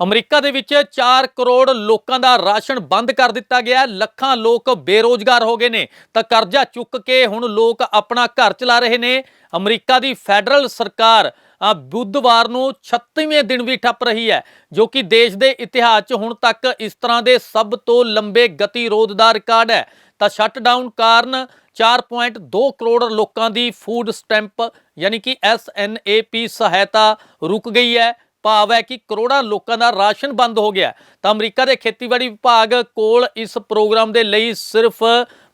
America ਦੇ ਵਿੱਚ 4 ਕਰੋੜ ਲੋਕਾਂ ਦਾ ਰਾਸ਼ਨ ਬੰਦ ਕਰ ਦਿੱਤਾ ਗਿਆ ਲੱਖਾਂ ਲੋਕ ਬੇਰੋਜ਼ਗਾਰ ਹੋ ਗਏ ਨੇ। ਤਾਂ ਕਰਜ਼ਾ ਚੁੱਕ ਕੇ ਹੁਣ ਲੋਕ ਆਪਣਾ ਘਰ ਚਲਾ ਰਹੇ ਨੇ। ਅਮਰੀਕਾ ਦੀ ਫੈਡਰਲ ਸਰਕਾਰ ਬੁੱਧਵਾਰ ਨੂੰ 36ਵੇਂ ਦਿਨ ਵੀ ਠੱਪ ਰਹੀ ਹੈ, ਜੋ ਕਿ ਦੇਸ਼ ਦੇ ਇਤਿਹਾਸ 'ਚ ਹੁਣ ਤੱਕ ਇਸ ਤਰ੍ਹਾਂ ਦੇ ਸਭ ਤੋਂ ਲੰਬੇ ਗਤੀਰੋਧ ਦਾ ਰਿਕਾਰਡ ਹੈ। ਤਾਂ ਸ਼ਟਡਾਊਨ ਕਾਰਨ 4.2 ਕਰੋੜ ਲੋਕਾਂ ਦੀ ਫੂਡ ਸਟੈਂਪ, ਯਾਨੀ ਕਿ ਐਸਐਨਏਪੀ ਸਹਾਇਤਾ ਰੁਕ ਗਈ ਹੈ। ਭਾਵ ਹੈ ਕਿ ਕਰੋੜਾਂ ਲੋਕਾਂ ਦਾ ਰਾਸ਼ਨ ਬੰਦ ਹੋ ਗਿਆ ਤਾਂ ਅਮਰੀਕਾ ਦੇ ਖੇਤੀਬਾੜੀ ਵਿਭਾਗ ਕੋਲ ਇਸ ਪ੍ਰੋਗਰਾਮ ਦੇ ਲਈ ਸਿਰਫ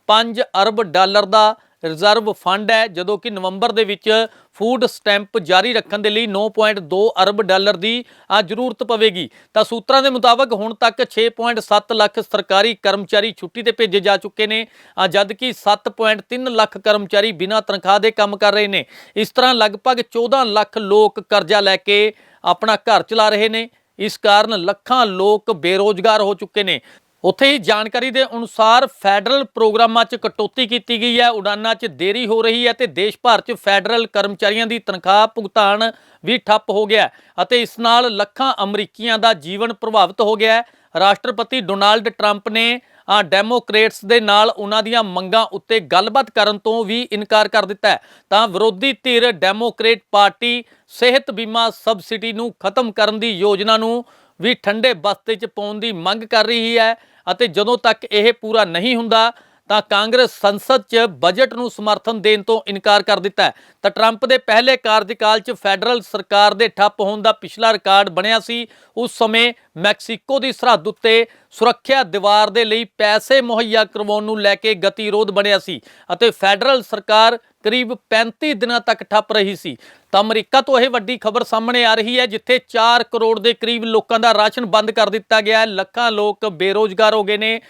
5 ਅਰਬ ਡਾਲਰ ਦਾ ਰਿਜ਼ਰਵ ਫੰਡ ਹੈ, ਜਦੋਂ ਕਿ ਨਵੰਬਰ ਦੇ ਵਿੱਚ ਫੂਡ ਸਟੈਂਪ ਜਾਰੀ ਰੱਖਣ ਦੇ ਲਈ 9.2 ਅਰਬ ਡਾਲਰ ਦੀ ਆ ਜ਼ਰੂਰਤ ਪਵੇਗੀ। ਤਾਂ ਸੂਤਰਾਂ ਦੇ ਮੁਤਾਬਕ ਹੁਣ ਤੱਕ 6.7 ਲੱਖ ਸਰਕਾਰੀ ਕਰਮਚਾਰੀ ਛੁੱਟੀ ਤੇ ਭੇਜੇ ਜਾ ਚੁੱਕੇ ਨੇ ਆ ਜਦ ਕਿ 7.3 ਲੱਖ ਕਰਮਚਾਰੀ ਬਿਨਾਂ ਤਨਖਾਹ ਦੇ ਕੰਮ ਕਰ ਰਹੇ ਨੇ। ਇਸ ਤਰ੍ਹਾਂ ਲਗਭਗ 14 ਲੱਖ ਲੋਕ ਕਰਜ਼ਾ ਲੈ ਕੇ ਆਪਣਾ ਘਰ ਚਲਾ ਰਹੇ ਨੇ। ਇਸ ਕਾਰਨ ਲੱਖਾਂ ਲੋਕ ਬੇਰੋਜ਼ਗਾਰ ਹੋ ਚੁੱਕੇ ਨੇ। ਉੱਥੇ ਹੀ ਜਾਣਕਾਰੀ ਦੇ ਅਨੁਸਾਰ ਫੈਡਰਲ ਪ੍ਰੋਗਰਾਮਾਂ 'ਚ ਕਟੌਤੀ ਕੀਤੀ ਗਈ ਹੈ, ਉਡਾਨਾਂ 'ਚ ਦੇਰੀ ਹੋ ਰਹੀ ਹੈ ਤੇ ਦੇਸ਼ ਭਰ 'ਚ ਫੈਡਰਲ ਕਰਮਚਾਰੀਆਂ ਦੀ ਤਨਖਾਹ ਭੁਗਤਾਨ ਵੀ ਠੱਪ ਹੋ ਗਿਆ ਅਤੇ ਇਸ ਨਾਲ ਲੱਖਾਂ ਅਮਰੀਕੀਆਂ ਦਾ ਜੀਵਨ ਪ੍ਰਭਾਵਿਤ ਹੋ ਗਿਆ ਹੈ। ਰਾਸ਼ਟਰਪਤੀ ਡੋਨਾਲਡ ਟਰੰਪ ਨੇ ਆ ਡੈਮੋਕ੍ਰੇਟਸ ਦੇ ਨਾਲ ਉਹਨਾਂ ਦੀਆਂ ਮੰਗਾਂ ਉੱਤੇ ਗੱਲਬਾਤ ਕਰਨ ਤੋਂ ਵੀ ਇਨਕਾਰ ਕਰ ਦਿੱਤਾ ਤਾਂ ਵਿਰੋਧੀ ਧਿਰ ਡੈਮੋਕ੍ਰੇਟ ਪਾਰਟੀ ਸਿਹਤ ਬੀਮਾ ਸਬਸਿਡੀ ਨੂੰ ਖਤਮ ਕਰਨ ਦੀ ਯੋਜਨਾ ਨੂੰ ਵੀ ਠੰਡੇ ਬਸਤੇ 'ਚ ਪਾਉਣ ਦੀ ਮੰਗ ਕਰ ਰਹੀ ਹੈ ਅਤੇ ਜਦੋਂ ਤੱਕ ਇਹ ਪੂਰਾ ਨਹੀਂ ਹੁੰਦਾ, ਤਾਂ ਕਾਂਗਰਸ ਸੰਸਦ 'ਚ ਬਜਟ ਨੂੰ ਸਮਰਥਨ ਦੇਣ ਤੋਂ ਇਨਕਾਰ ਕਰ ਦਿੱਤਾ ਹੈ। ਤਾਂ ਟਰੰਪ ਦੇ ਪਹਿਲੇ ਕਾਰਜਕਾਲ 'ਚ ਫੈਡਰਲ ਸਰਕਾਰ ਦੇ ਠੱਪ ਹੋਣ ਦਾ ਪਿਛਲਾ ਰਿਕਾਰਡ ਬਣਿਆ ਸੀ, ਉਸ ਸਮੇਂ ਮੈਕਸੀਕੋ ਦੀ ਸਰਹੱਦ ਉੱਤੇ ਸੁਰੱਖਿਆ ਦੀਵਾਰ ਦੇ ਲਈ ਪੈਸੇ ਮੁਹੱਈਆ ਕਰਵਾਉਣ ਨੂੰ ਲੈ ਕੇ ਗਤੀਰੋਧ ਬਣਿਆ ਸੀ ਅਤੇ ਫੈਡਰਲ ਸਰਕਾਰ ਕਰੀਬ 35 ਦਿਨਾਂ ਤੱਕ ਠੱਪ ਰਹੀ ਸੀ। ਤਾਂ ਅਮਰੀਕਾ ਤੋਂ ਇਹ ਵੱਡੀ ਖਬਰ ਸਾਹਮਣੇ ਆ ਰਹੀ ਹੈ, ਜਿੱਥੇ 4 ਕਰੋੜ ਦੇ ਕਰੀਬ ਲੋਕਾਂ ਦਾ ਰਾਸ਼ਨ ਬੰਦ ਕਰ ਦਿੱਤਾ ਗਿਆ ਹੈ। ਲੱਖਾਂ ਲੋਕ ਬੇਰੋਜ਼ਗਾਰ ਹੋ ਗਏ ਨੇ।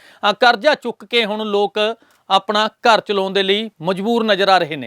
ਕਰਜ਼ਾ ਚੁੱਕ ਕੇ ਹੁਣ ਲੋਕ ਆਪਣਾ ਘਰ ਚਲਾਉਣ ਦੇ ਲਈ ਮਜਬੂਰ ਨਜ਼ਰ ਆ ਰਹੇ ਨੇ।